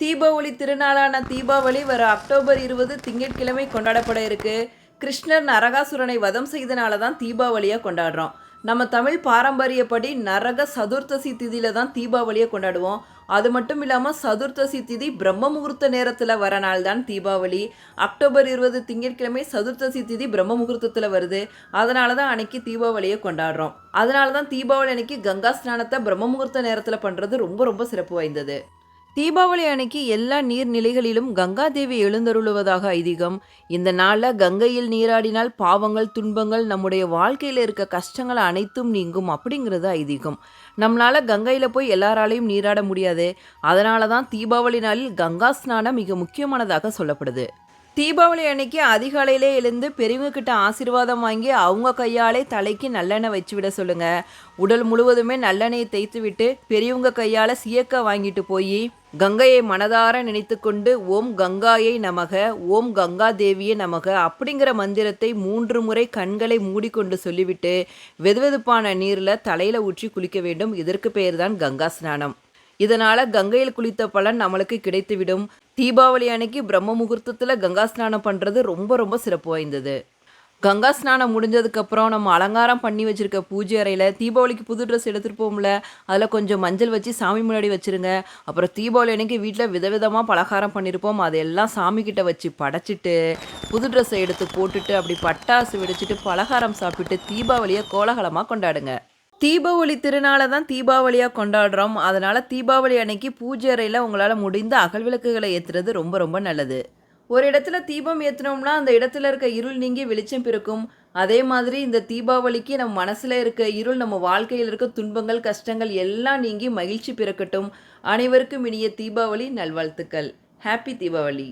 தீபாவளி திருநாளான தீபாவளி வர அக்டோபர் இருபது திங்கட்கிழமை கொண்டாடப்பட இருக்கு. கிருஷ்ணர் நரகாசுரனை வதம் செய்தனால தான் தீபாவளியை கொண்டாடுறோம். நம்ம தமிழ் பாரம்பரியப்படி நரக சதுர்த்தசி திதியில தான் தீபாவளியை கொண்டாடுவோம். அது மட்டும் இல்லாமல் சதுர்த்தசி திதி பிரம்ம முகூர்த்த நேரத்தில் வர நாள் தான் தீபாவளி. அக்டோபர் இருபது திங்கட்கிழமை சதுர்த்தசி திதி பிரம்ம முகூர்த்தத்தில் வருது. அதனால தான் அன்னைக்கு தீபாவளியை கொண்டாடுறோம். அதனால தான் தீபாவளி அன்னைக்கு கங்கா ஸ்நானத்தை பிரம்ம முகூர்த்த நேரத்தில் பண்ணுறது ரொம்ப ரொம்ப சிறப்பு வாய்ந்தது. தீபாவளி அன்னைக்கு எல்லா நீர்நிலைகளிலும் கங்காதேவி எழுந்தருளுவதாக ஐதீகம். இந்த நாளில் கங்கையில் நீராடினால் பாவங்கள் துன்பங்கள் நம்முடைய வாழ்க்கையில் இருக்க கஷ்டங்கள் அனைத்தும் நீங்கும் அப்படிங்கிறது ஐதீகம். நம்மளால் கங்கையில் போய் எல்லாராலையும் நீராட முடியாது. அதனால தான் தீபாவளி நாளில் கங்கா ஸ்நானம் மிக முக்கியமானதாக சொல்லப்படுது. தீபாவளி அன்னைக்கு அதிகாலையிலே எழுந்து பெரியவங்க கிட்ட ஆசீர்வாதம் வாங்கி அவங்க கையாலே தலைக்கு நல்லெண்ணெய் வச்சு விட சொல்லுங்க. உடல் முழுவதுமே நல்லெண்ணெயை தேய்த்து விட்டு பெரியவங்க கையால சியக்க வாங்கிட்டு போய் கங்கையை மனதார நினைத்து கொண்டு ஓம் கங்காயை நமக ஓம் கங்கா தேவியை நமக அப்படிங்கிற மந்திரத்தை மூன்று முறை கண்களை மூடிக்கொண்டு சொல்லிவிட்டு வெதுவெதுப்பான நீரில் தலையில் ஊற்றி குளிக்க வேண்டும். இதற்கு பெயர்தான் கங்கா ஸ்நானம். இதனால கங்கையில் குளித்த பலன் நம்மளுக்கு கிடைத்துவிடும். தீபாவளி அன்னைக்கு பிரம்ம முகூர்த்தத்தில் கங்கா ஸ்நானம் பண்ணுறது ரொம்ப ரொம்ப சிறப்பு வாய்ந்தது. கங்கா ஸ்நானம் முடிஞ்சதுக்கப்புறம் நம்ம அலங்காரம் பண்ணி வச்சுருக்க பூஜை அறையில் தீபாவளிக்கு புது ட்ரெஸ் எடுத்துகிட்டு போகும்ல அதில் கொஞ்சம் மஞ்சள் வச்சு சாமி முன்னாடி வச்சுருங்க. அப்புறம் தீபாவளி அன்னைக்கு வீட்டில் விதவிதமாக பலகாரம் பண்ணியிருப்போம் அதையெல்லாம் சாமிக்கிட்ட வச்சு படைச்சிட்டு புது ட்ரெஸ்ஸை எடுத்து போட்டுட்டு அப்படி பட்டாசு வெடிச்சிட்டு பலகாரம் சாப்பிட்டு தீபாவளியை கோலாகலமாக கொண்டாடுங்க. தீபாவளி திருநாளை தான் தீபாவளியாக கொண்டாடுறோம். அதனால் தீபாவளி அன்னைக்கு பூஜை அறையில் உங்களால் முடிந்த அகல் விளக்குகளை ஏற்றுறது ரொம்ப ரொம்ப நல்லது. ஒரு இடத்துல தீபம் ஏற்றினோம்னா அந்த இடத்துல இருக்க இருள் நீங்கி வெளிச்சம் பிறக்கும். அதே மாதிரி இந்த தீபாவளிக்கு நம்ம மனசில் இருக்க இருள் நம்ம வாழ்க்கையில் இருக்க துன்பங்கள் கஷ்டங்கள் எல்லாம் நீங்கி மகிழ்ச்சி பிறக்கட்டும். அனைவருக்கும் இனிய தீபாவளி நல்வாழ்த்துக்கள். ஹாப்பி தீபாவளி.